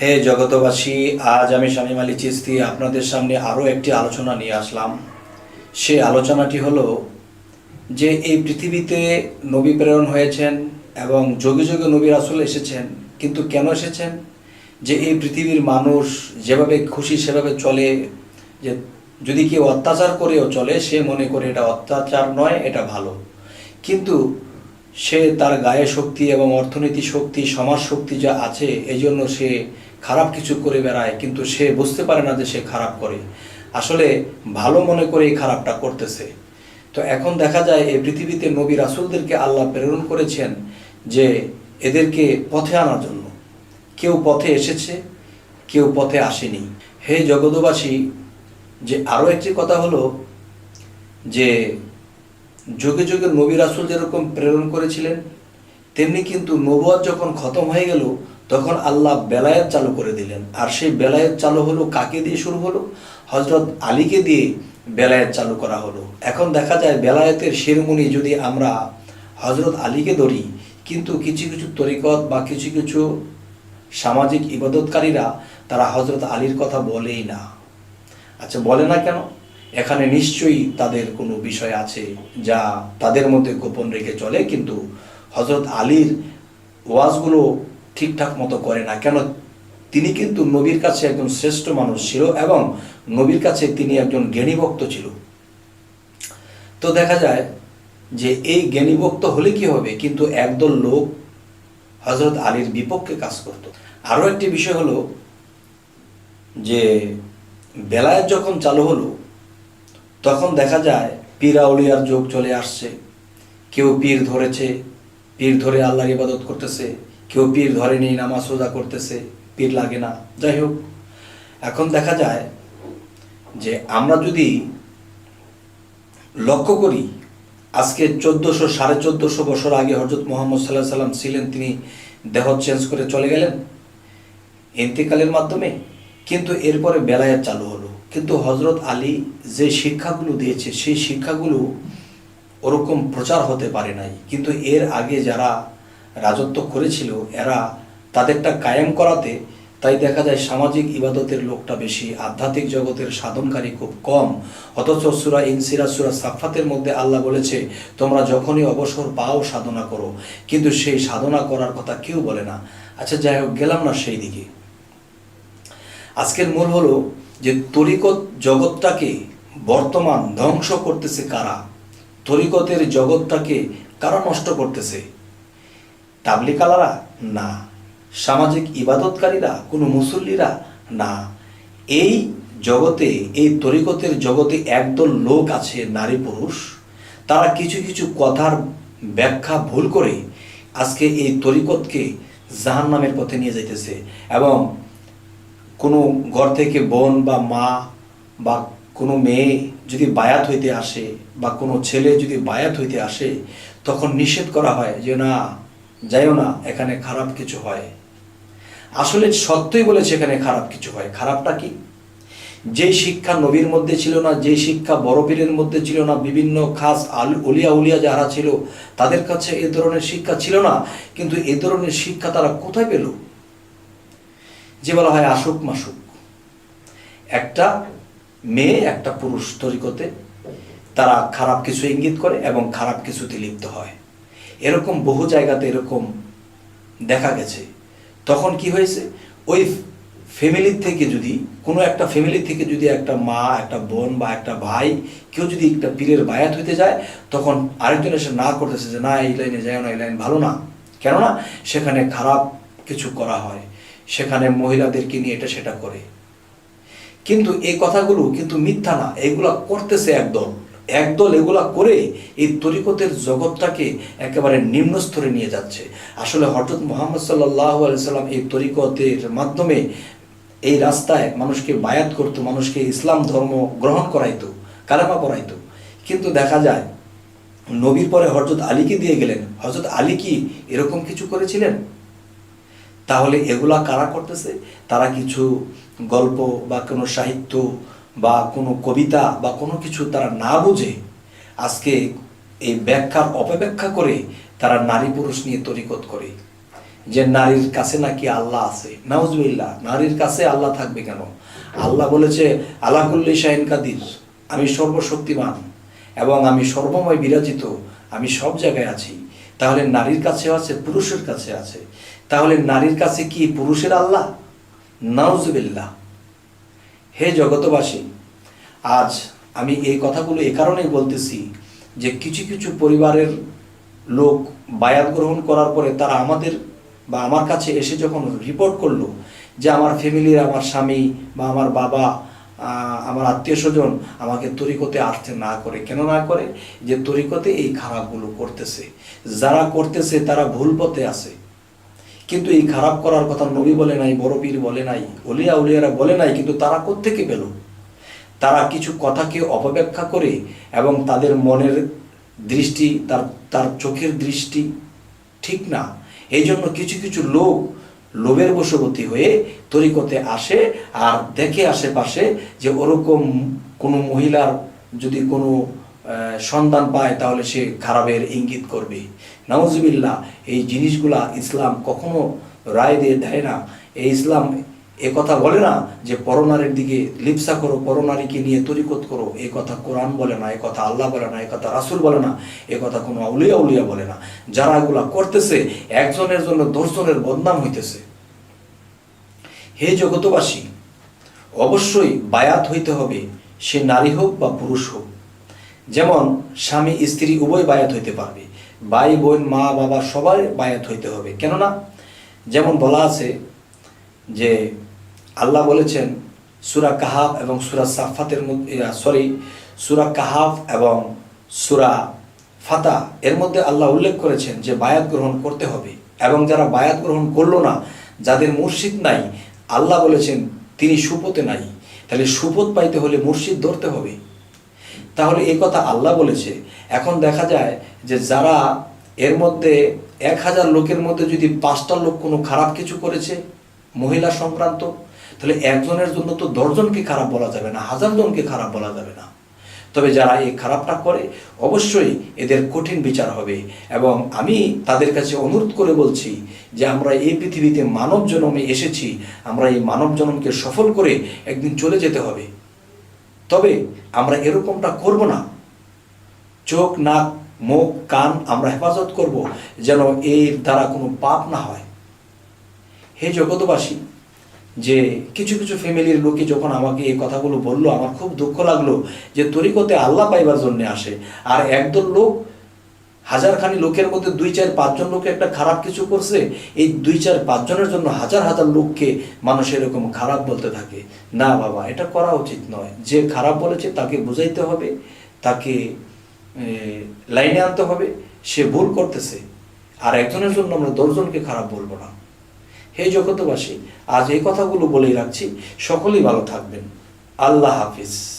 হে জগতবাসী আজ আমি শামীম আলী চিস্তি আপনাদের সামনে আরও একটি আলোচনা নিয়ে আসলাম। সে আলোচনাটি হলো যে, এই পৃথিবীতে নবী প্রেরণ হয়েছেন এবং যোগে যোগে নবী রাসুল এসেছেন, কিন্তু কেন এসেছেন? যে এই পৃথিবীর মানুষ যেভাবে খুশি সেভাবে চলে, যে যদি কেউ অত্যাচার করেও চলে, সে মনে করে এটা অত্যাচার নয়, এটা ভালো। কিন্তু সে তার গায়ে শক্তি এবং অর্থনীতি শক্তি, সমাজ শক্তি যা আছে এই জন্য সে খারাপ কিছু করে বেড়ায়, কিন্তু সে বুঝতে পারে না যে সে খারাপ করে। আসলে ভালো মনে করে এই খারাপটা করতেছে। তো এখন দেখা যায় এই পৃথিবীতে নবী রাসুলদেরকে আল্লাহ প্রেরণ করেছেন যে এদেরকে পথে আনার জন্য। কেউ পথে এসেছে, কেউ পথে আসেনি। হে জগতবাসী যে আরও একটি কথা হলো যে যুগে যুগে নবী রাসুল যেরকম প্রেরণ করেছিলেন, তেমনি কিন্তু নবুয়াদ যখন খতম হয়ে গেল, তখন আল্লাহ বেলায়েত চালু করে দিলেন। আর সেই বেলায়েত চালু হলো কাকে দিয়ে শুরু হলো? হজরত আলীকে দিয়ে বেলায়েত চালু করা হলো। এখন দেখা যায় বেলায়েতের শিরোমণি যদি আমরা হজরত আলীকে ধরি, কিন্তু কিছু কিছু তরিকত বা কিছু কিছু সামাজিক ইবাদতকারীরা তারা হজরত আলীর কথা বলেই না। আচ্ছা বলে না কেন? এখানে নিশ্চয়ই তাদের কোনো বিষয় আছে যা তাদের মধ্যে গোপন রেখে চলে, কিন্তু হজরত আলীর ওয়াজগুলো ঠিকঠাক মতো করে না। কেন? তিনি কিন্তু নবীর কাছে একজন শ্রেষ্ঠ মানুষ ছিল এবং নবীর কাছে তিনি একজন জ্ঞানী ভক্ত ছিল। তো দেখা যায় যে এই জ্ঞানী ভক্ত হলে কি হবে? কিন্তু একদল লোক হজরত আলীর বিপক্ষে কাজ করত। আরও একটি বিষয় হলো যে বেলায়েত যখন চালু হলো তখন দেখা যায় পীর আউলিয়ার যোগ চলে আসছে। কেউ পীর ধরেছে, পীর ধরে আল্লাহর ইবাদত করতেছে। কেউ পীর ধরেনি, নামাজ রোজা করতেছে, পীর লাগে না। যাই হোক, এখন দেখা যায় যে আমরা যদি লক্ষ্য করি, আজকে চোদ্দোশো, সাড়ে চোদ্দোশো বছর আগে হজরত মোহাম্মদ সাল্লাহ সাল্লাম ছিলেন, তিনি দেহ চেঞ্জ করে চলে গেলেন। ইন্তেকালের মাধ্যমে, কিন্তু এরপরে বেলায়েত চালু হলো। কিন্তু হজরত আলী যে শিক্ষাগুলো দিয়েছে, সেই শিক্ষাগুলো ওরকম প্রচার হতে পারে নাই। কিন্তু এর আগে যারা রাজত্ব করেছিল, এরা তাদেরটা কায়েম করাতে, তাই দেখা যায় সামাজিক ইবাদতের লোকটা বেশি, আধ্যাত্মিক জগতের সাধনকারী খুব কম। অথচ সুরা ইনসিরা, সুরা সাফাতের মধ্যে আল্লাহ বলেছে, তোমরা যখনই অবসর পাও সাধনা করো। কিন্তু সেই সাধনা করার কথা কেউ বলে না। আচ্ছা যাই হোক, গেলাম না সেই দিকে। আজকের মূল হলো যে তরিকত জগৎটাকে বর্তমান ধ্বংস করতেছে কারা? তরিকতের জগৎটাকে কারা নষ্ট করতেছে? তাবলিকালারা? না। সামাজিক ইবাদতকারীরা? কোনো মুসল্লিরা? না। এই জগতে, এই তরিকতের জগতে একদল লোক আছে, নারী পুরুষ। তারা কিছু কিছু কথার ব্যাখ্যা ভুল করে আজকে এই তরিকতকে জাহান নামের পথে নিয়ে যাইতেছে এবং কোনো ঘর থেকে বোন বা মা বা কোনো মেয়ে যদি বায়াত হইতে আসে বা কোনো ছেলে যদি বায়াত হইতে আসে, তখন নিষেধ করা হয় যে, না, যাইও না, এখানে খারাপ কিছু হয়। আসলে সত্যই বলেছে এখানে খারাপ কিছু হয়। খারাপটা কি? যে শিক্ষা নবীর মধ্যে ছিল না যে শিক্ষা বড় পীরের মধ্যে ছিল না, বিভিন্ন খাস আল উলিয়া উলিয়া যারা ছিল, তাদের কাছে এ ধরনের শিক্ষা ছিল না। কিন্তু এ ধরনের শিক্ষা তারা কোথায় পেল? যে বলা হয় আসুক মাসুক। একটা মেয়ে, একটা পুরুষ তরিকতে তারা খারাপ কিছু ইঙ্গিত করে এবং খারাপ কিছুতে লিপ্ত হয়। এরকম বহু জায়গাতে এরকম দেখা গেছে। তখন কি হয়েছে? ওই ফ্যামিলির থেকে যদি, কোনো একটা ফ্যামিলি থেকে যদি একটা মা, একটা বোন বা একটা ভাই কেউ যদি একটা পীরের বায়াত হইতে যায়, তখন আরেকজন এসে না করতেছে যে, না, এই লাইনে যায় না, এই লাইন ভালো না। কেননা সেখানে খারাপ কিছু করা হয়। সেখানে মহিলাদেরকে নিয়ে এটা সেটা করে। কিন্তু এই কথাগুলো কিন্তু মিথ্যা না, এগুলা করতেছে একদল একদল এগুলা করে এই তরিকতের জগৎটাকে একেবারে নিম্ন স্তরে নিয়ে যাচ্ছে। আসলে হঠাৎ মোহাম্মদ সাল্লাহ সাল্লাম এই তরিকতের মাধ্যমে এই রাস্তায় মানুষকে বায়াত করতো, মানুষকে ইসলাম ধর্ম গ্রহণ করাইতো, কালেমা পড়াইতো। কিন্তু দেখা যায়, নবীর পরে হজরত আলীকে দিয়ে গেলেন। হজরত আলী কি এরকম কিছু করেছিলেন? তাহলে এগুলা কারা করতেছে? তারা কিছু গল্প বা কোনো সাহিত্য বা কোনো কবিতা বা কোনো কিছু তারা না বুঝে আজকে এই ব্যাখ্যার অপব্যাখ্যা করে তারা নারী পুরুষ নিয়ে তরিকত করে। যে নারীর কাছে নাকি আল্লাহ আছে। নাউজবিল্লাহ, নারীর কাছে আল্লাহ থাকবে কেন? আল্লাহ বলেছে আলাকুল্লি শাহিন কাদির, আমি সর্বশক্তিমান এবং আমি সর্বময় বিরাজিত, আমি সব জায়গায় আছি। তাহলে নারীর কাছেও আছে, পুরুষের কাছে আছে। তাহলে নারীর কাছে কি পুরুষের আল্লাহ? নাউজবিল্লাহ। হে জগতবাসী আজ আমি এই কথাগুলো এ কারণেই বলতেছি যে কিছু কিছু পরিবারের লোক বায়াত গ্রহণ করার পরে তারা আমাদের বা আমার কাছে এসে যখন রিপোর্ট করল যে আমার ফ্যামিলির আমার স্বামী বা আমার বাবা আমার আত্মীয় স্বজন আমাকে তরিকতে আসতে না করে। কেন না করে? যে তরিকতে এই খারাপগুলো করতেছে। যারা করতেছে তারা ভুল পথে আছে। কিন্তু এই খারাপ করার কথা নবী বলে নাই, বড় পীর বলে নাই, অলিয়া উলিয়ারা বলে নাই, কিন্তু তারা কোত্থেকে পেল? তারা কিছু কথাকে অপব্যাখ্যা করে এবং তাদের মনের দৃষ্টি, তার তার চোখের দৃষ্টি ঠিক না। এই জন্য কিছু কিছু লোক লোভের বশবর্তী হয়ে তরিকতে আসে আর দেখে আশেপাশে যে ওরকম কোনো মহিলার যদি কোনো আহ, সন্ধান পায় তাহলে সে খারাপের ইঙ্গিত করবে। নাউজুবিল্লাহ এই জিনিসগুলা ইসলাম কখনো রায় দিয়ে দেয় না। এই ইসলাম এ কথা বলে না যে পরনারীর দিকে লিপসা করো পরনারীকে নিয়ে তরিকত করো। এই কথা কোরআন বলে না এ কথা আল্লাহ বলে না এ কথা রাসুল বলে না এ কথা কোনো আউলিয়া উলিয়া বলে না। যারা এগুলা করতেছে একজনের জন্য দশজনের বদনাম হইতেছে। হে জগতবাসী অবশ্যই বায়াত হইতে হবে সে নারী হোক বা পুরুষ হোক। যেমন, স্বামী, স্ত্রী উভয় বায়াত হইতে পারবে। ভাই, বোন, মা, বাবা, সবাই বায়াত হইতে হবে। কেননা, যেমন বলা আছে যে, আল্লাহ বলেছেন, সুরা কাহাফ এবং সুরা সাফাতের মধ্যে সরি, সুরা কাহাফ এবং সুরা ফাতা, এর মধ্যে আল্লাহ উল্লেখ করেছেন যে, বায়াত গ্রহণ করতে হবে। এবং যারা বায়াত গ্রহণ করল না, যাদের মুর্শিদ নাই, আল্লাহ বলেছেন, তিনি সুপথে নাই। তাহলে সুপথ পাইতে হলে মুর্শিদ ধরতে হবে। তাহলে এই কথা আল্লাহ বলেছে। এখন দেখা যায় যে যারা এর মধ্যে এক হাজার লোকের মধ্যে যদি পাঁচটা লোক কোনো খারাপ কিছু করেছে, মহিলা সংক্রান্ত, তাহলে একজনের জন্য তো দশজনকে খারাপ বলা যাবে না, হাজার জনকে খারাপ বলা যাবে না। তবে যারা এই খারাপটা করে, অবশ্যই এদের কঠিন বিচার হবে। এবং আমি তাদের কাছে অনুরোধ করে বলছি যে আমরা এই পৃথিবীতে মানব জন্মে এসেছি, আমরা এই মানব জনমকে সফল করে একদিন চলে যেতে হবে। তবে আমরা এরকমটা করব না। চোখ, নাক, মুখ, কান আমরা হেফাজত করব যেন এর দ্বারা কোনো পাপ না হয়। হে জগতবাসী যে কিছু কিছু ফ্যামিলির লোকে যখন আমাকে এই কথাগুলো বলল, আমার খুব দুঃখ লাগল যে তরিকতে আল্লাহ পাইবার জন্য আসে। আর একদল লোক হাজারখানি লোকের মধ্যে দুই চার পাঁচজন লোকে একটা খারাপ কিছু করছে, এই দুই চার পাঁচজনের জন্য হাজার হাজার লোককে মানুষ এরকম খারাপ বলতে থাকে। না বাবা, এটা করা উচিত নয়। যে খারাপ বলেছে তাকে বুঝাইতে হবে, তাকে লাইনে আনতে হবে, সে ভুল করতেছে। আর একজনের জন্য আমরা দশজনকে খারাপ বলব না। হে জগতবাসী আজ এই কথাগুলো বলেই রাখছি। সকলেই ভালো থাকবেন। আল্লাহ হাফিজ।